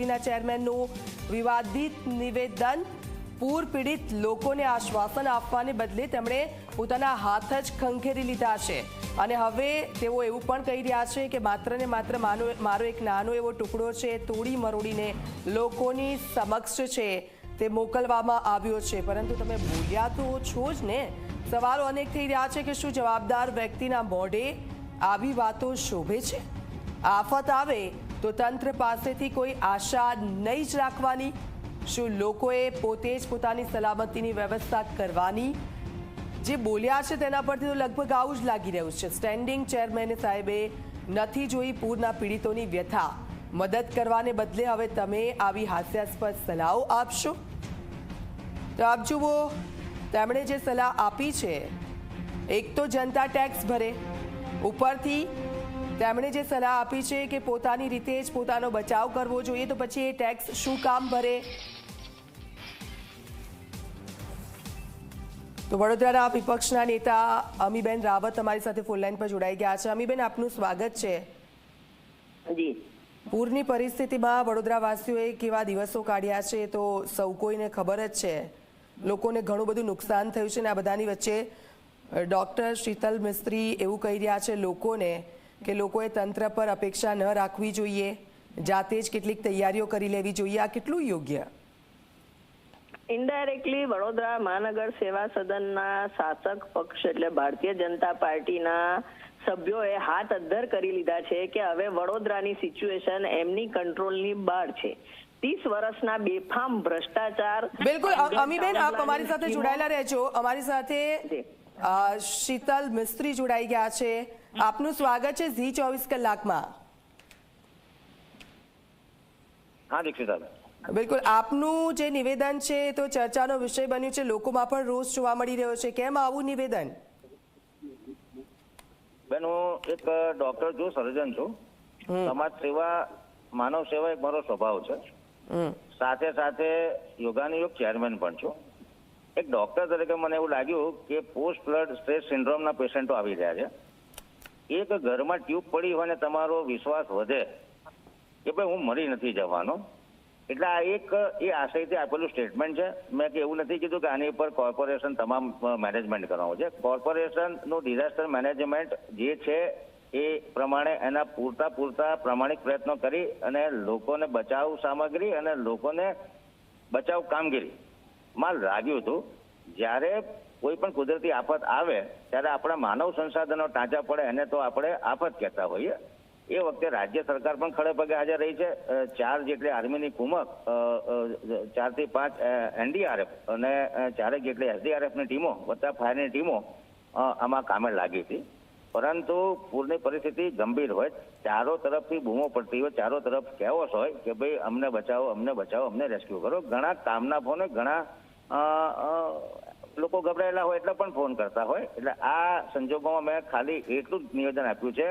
કમિટીના ચેરમેનનું વિવાદિત નિવેદન. પૂર પીડિત લોકોને આશ્વાસન આપવાને બદલે તેમણે પોતાના હાથ જ ખંખેરી લીધા છે. અને હવે તેઓ એવું પણ કહી રહ્યા છે કે માત્ર ને માત્ર માનો, મારો એક નાનો એવો ટુકડો છે તોડી મરોડીને લોકોની સમક્ષ છે, તે મોકલવામાં આવ્યો છે. પરંતુ તમે બોલ્યા તો છો જ ને. સવાલો અનેક થઈ રહ્યા છે કે શું જવાબદાર વ્યક્તિના મોઢે આવી વાતો શોભે છે? આફત આવે તો તંત્ર પાસેથી કોઈ આશા નહીં જ રાખવાની. શું લોકોએ પોતે જ પોતાની સલામતીની વ્યવસ્થા કરવાની? જે બોલ્યા છે તેના પરથી તો લગભગ આવું જ લાગી રહ્યું છે. સ્ટેન્ડિંગ ચેરમેન સાહેબે નથી જોઈ પૂરના પીડિતોની વ્યથા. મદદ કરવાને બદલે હવે તમે આવી હાસ્યાસ્પદ સલાહો આપશો? તો આપ જુઓ, તેમણે જે સલાહ આપી છે, એક તો જનતા ટેક્સ ભરે, ઉપરથી તેમણે જે સલાહ આપી છે કે પોતાની રીતે જ પોતાનો બચાવ કરવો જોઈએ તો પછી એ ટેક્સ શું કામ ભરે? તો વડોદરાના વિપક્ષના નેતા અમીબેન રાવત અમારી સાથે ફોનલાઈન પર જોડાઈ ગયા છે. અમીબેન આપનું સ્વાગત છે. પૂરની પરિસ્થિતિમાં વડોદરાવાસીઓએ કેવા દિવસો કાઢ્યા છે તો સૌ કોઈને ખબર જ છે. લોકોને ઘણું બધું નુકસાન થયું છે ને આ બધાની વચ્ચે. ડૉક્ટર શીતલ મિસ્ત્રી એવું કહી રહ્યા છે લોકોને કે લોકોએ તંત્ર પર અપેક્ષા ન રાખવી જોઈએ. જાતે જ કેટલીક તૈયારીઓ કરી લેવી જોઈએ. આ કેટલું યોગ્ય? ઇનડાયરેક્ટલી વડોદરા મહાનગર સેવા સદનના શાસક પક્ષ એટલે ભારતીય જનતા પાર્ટીના સભ્યોએ હાથ અદ્ધર કરી લીધા છે કે હવે વડોદરાની સિચ્યુએશન એમની કંટ્રોલની બહાર છે. ત્રીસ વર્ષના બેફામ ભ્રષ્ટાચાર બિલકુલ. અમીબેન આપ અમારી સાથે જોડાયેલા રહેજો. અમારી સાથે. શીતલ મિસ્ત્રી જોડાઈ ગયા છે. આપનું સ્વાગત છે ઝી ચોવીસ કલાકમાં. હા દીક્ષિતા બિલકુલ આપનું જે નિવેદન છે તો ચર્ચાનો વિષય બન્યું છે. લોકોમાં પણ રોષ જોવા મળી રહ્યો છે. કેમ આવું નિવેદન? બેન હું એક ડોક્ટર છું સર્જન છું. સમાજ સેવા માનવ સેવા એક મારો સ્વભાવ છે. સાથે સાથે યોગાનુયોગ ચેરમેન પણ છું. એક ડોક્ટર તરીકે મને એવું લાગ્યું કે પોસ્ટ બ્લડ સ્ટ્રેસ સિન્ડ્રોમના પેશન્ટો આવી રહ્યા છે. એક ઘરમાં ટ્યુબ પડી હોય ને તમારો વિશ્વાસ વધે કે ભાઈ હું મરી નથી જવાનો. એટલે આ એક, એ આશયથી આપેલું સ્ટેટમેન્ટ છે. મેં કે એવું નથી કીધું કે આની ઉપર કોર્પોરેશન તમામ મેનેજમેન્ટ કરવાનું છે. કોર્પોરેશનનું ડિઝાસ્ટર મેનેજમેન્ટ જે છે એ પ્રમાણે એના પૂરતા પૂરતા પ્રામાણિક પ્રયત્નો કરી અને લોકોને બચાવ સામગ્રી અને લોકોને બચાવ કામગીરી. માં લાગ્યું હતું. જ્યારે કોઈ પણ કુદરતી આફત આવે, ત્યારે આપણા માનવ સંસાધનો ટાંચા પડે એને તો આપણે આફત કહેતા હોઈએ. એ વખતે રાજ્ય સરકાર પણ ખડે પગે હાજર રહી છે. ચાર જેટલી આર્મીની કુમક ચારથી પાંચ એનડીઆરએફ અને ચારેક જેટલી એસડીઆરએફની ટીમો, વત્તા ફાયરની ટીમો આમાં કામે લાગી હતી. પરંતુ પૂરની પરિસ્થિતિ ગંભીર હોય. ચારો તરફથી બૂમો પડતી હોય, ચારો તરફ કેવોસ હોય કે ભાઈ અમને બચાવો અમને બચાવો, અમને રેસ્ક્યુ કરો. ઘણા કામના ફોને, ઘણા લોકો ગભરાયેલા હોય એટલે પણ ફોન કરતા હોય. એટલે આ સંજોગોમાં મેં ખાલી એટલું જ નિવેદન આપ્યું છે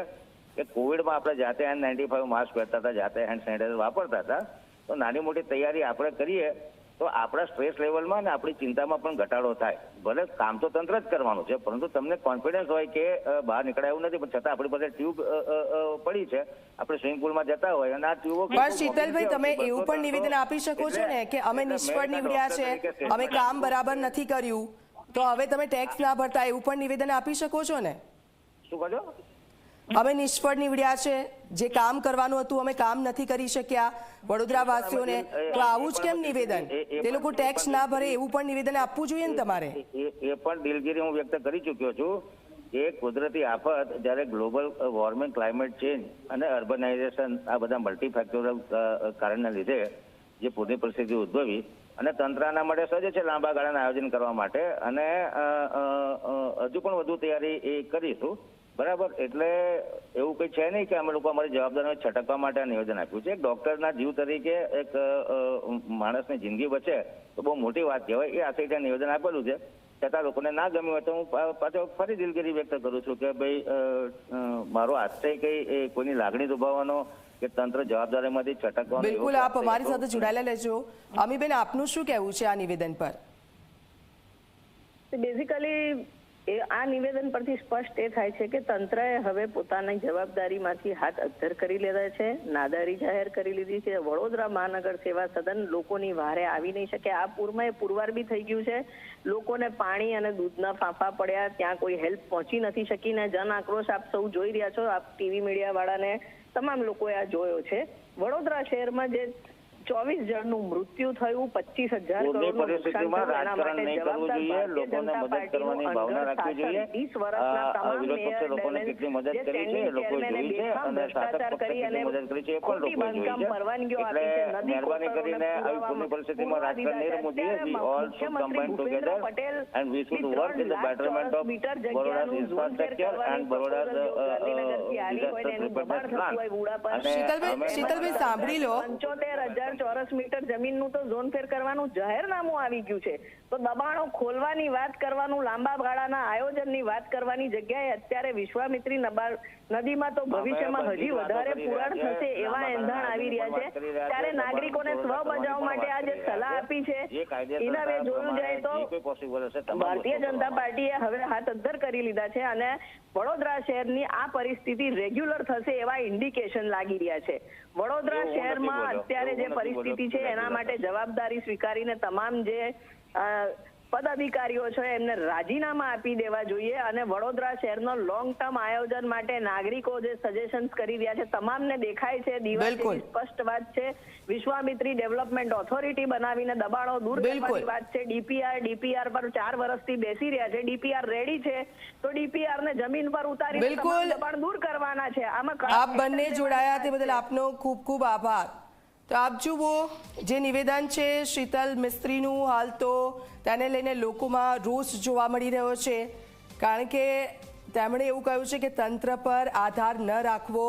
કે કોવિડમાં આપણે જાતે એન નાઇન્ટી ફાઈવ માસ્ક પહેરતા હતા, જાતે હેન્ડ સેનિટાઈઝર વાપરતા હતા. તો નાની મોટી તૈયારી આપણે કરીએ તો આપણા સ્ટ્રેસ લેવલમાં ને આપણી ચિંતામાં પણ ઘટાડો થાય. ભલે કામ તો તંત્ર જ કરવાનું છે પરંતુ તમને કોન્ફિડન્સ હોય કે બહાર નીકળાય એવું નથી પણ છતાં આપણી પાસે ટ્યુબ પડી છે. આપણે સ્વિમિંગ પુલમાં જતા હોય અને આ ટ્યુબો પણ શીતલભાઈ તમે એવું પણ નિવેદન આપી શકો છો ને કે અમે નિષ્ફળ નીવડ્યા છે અમે કામ બરાબર નથી કર્યું. તો હવે તમે ટેક્સ ના ભરતા એવું પણ નિવેદન આપી શકો છો ને? શું કહો અમે નિષ્ફળ નીવડ્યા છે જે કામ કરવાનું હતું અમે કામ નથી કરી શક્યા. વડોદરા વાસીઓને તો આવું જ કેમ નિવેદન? તે લોકો ટેક્સ ના ભરે એવું પણ નિવેદન આપવું જોઈએ ને તમારે? એ પણ દિલગીરી હું વ્યક્ત કરી ચૂક્યો છું કે કુદરતી આફત જ્યારે ગ્લોબલ વોર્મિંગ ક્લાઇમેટ ચેન્જ અને અર્બનાઇઝેશન આ બધા મલ્ટીફેક્ટોરલ કારણના લીધે જે પૂરની પરિસ્થિતિ ઉદ્ભવી અને તંત્રના માટે સજ્જ છે લાંબા ગાળાના આયોજન કરવા માટે અને હજુ પણ વધુ તૈયારી એ કરીશું. બરાબર. એટલે એવું કંઈ છે નહીં કે અમે લોકો અમારી જવાબદારીને છટકવા માટે આ નિવેદન આપ્યું છે. ડોક્ટરના જીવ તરીકે એક માણસની જિંદગી બચે તો બહુ મોટી વાત કહેવાય. એ આશય ત્યાં નિવેદન આપેલું છે. છતાં લોકોને ના ગમ્યું હોય તો હું પાછો ફરી દિલગીરી વ્યક્ત કરું છું કે ભાઈ મારો આશય કઈ એ કોઈની લાગણી દુભાવવાનો કે તંત્ર જવાબદારીમાંથી છટકવાનો બિલકુલ આપ અમારી. સાથે જોડાયેલા લેજો અમીબેન આપનું શું કહેવું છે આ નિવેદન પર? બેઝિકલી એ આ નિવેદન પરથી સ્પષ્ટ એ થાય છે કે તંત્રએ હવે પોતાની જવાબદારીમાંથી હાથ અદ્ધર કરી લીધા છે, નાદારી જાહેર કરી લીધી છે. વડોદરા મહાનગર સેવા સદન લોકોની વારે આવી નહીં શકે. આ પૂરમાં એ પુરવાર બી થઈ ગયું છે. લોકોને પાણી અને દૂધના ફાંફા પડ્યા, ત્યાં કોઈ હેલ્પ પહોંચી નથી શકીને જન આક્રોશ આપ સૌ જોઈ રહ્યા છો. આપ ટીવી મીડિયા વાળાને તમામ લોકોએ આ જોયો છે. વડોદરા શહેરમાં જે ચોવીસ જણનું મૃત્યુ થયું પચીસ હજાર પરિસ્થિતિમાં રાજકારણ નહીં કરવું જોઈએ લોકોને મદદ કરવાની ભાવના રાખવી જોઈએ 20 વર્ષના આ- આ તમામ વિરોધ પક્ષે લોકોને કેટલી મદદ કરી છે એ લોકોએ જોઈ છે અને શાસક પક્ષે કેટલી મદદ કરી છે એ પણ ખોટી જોઈ છે એટલે આપી છે. નદી મહેરબાની કરીને આવી પૂરની પરિસ્થિતિમાં રાજકારણ નહીં રમવું જોઈએ we all should combine together and we should work in the betterment of metre Baroda's જગ્યાનું ઝોન ફેર infrastructure and કરવાની બરોડા's proposal જો ગાંધીનગરથી આવી હોય ને એનું દબાણ થતું plan. હોય વુડા પર. અને શીતલબેન- અમે- શીતલબેન સાંભળી લો. પંચોતેર હજાર ચોરસ મીટર જમીનનું તો ઝોન ફેર કરવાનું જાહેરનામું આવી ગયું છે. તો દબાણો ખોલવાની વાત કરવાનું લાંબા ગાળાના આયોજનની વાત કરવાની જગ્યાએ અત્યારે વિશ્વામિત્રી નબા- નદીમાં તો ભવિષ્યમાં હજી વધારે પુરાણ થશે એવા એંધાણ આવી રહ્યા છે. ત્યારે નાગરિકોને સ્વ બચાવ માટે આ જે સલાહ આપી છે. એના વે જોયું જાય તો ભારતીય જનતા પાર્ટીએ હવે હાથ અદ્ધર કરી લીધા છે અને વડોદરા શહેરની આ પરિસ્થિતિ રેગ્યુલર થશે એવા ઇન્ડિકેશન લાગી રહ્યા છે. વડોદરા શહેરમાં અત્યારે જે પરિસ્થિતિ છે એના માટે જવાબદારી સ્વીકારીને તમામ જે પદાધિકારીઓ છે એમને રાજીનામા આપી દેવા જોઈએ અને વડોદરા શહેરનો લોંગ ટર્મ આયોજન માટે નાગરિકો જે સજેશન્સ કરી રહ્યા છે તમામને દેખાય છે દિવાળી સ્પષ્ટ વાત છે. વિશ્વામિત્રી ડેવલપમેન્ટ ઓથોરિટી બનાવીને દબાણો દૂર. કરવાની વાત છે. ડીપીઆર ડીપીઆર પર ચાર વર્ષથી બેસી રહ્યા છે. ડીપીઆર રેડી છે. તો ડીપીઆર ને જમીન પર ઉતારી. દબાણ દૂર કરવાના છે. આમાં આપ બંને જોડાયા તે બદલ આપનો ખૂબ ખૂબ આભાર. તો આપ જુઓ જે નિવેદન છે, શીતલ મિસ્ત્રીનું હાલ તો તેને લઈને લોકોમાં રોષ જોવા મળી રહ્યો છે. કારણ કે તેમણે એવું કહ્યું છે કે તંત્ર પર આધાર ન રાખવો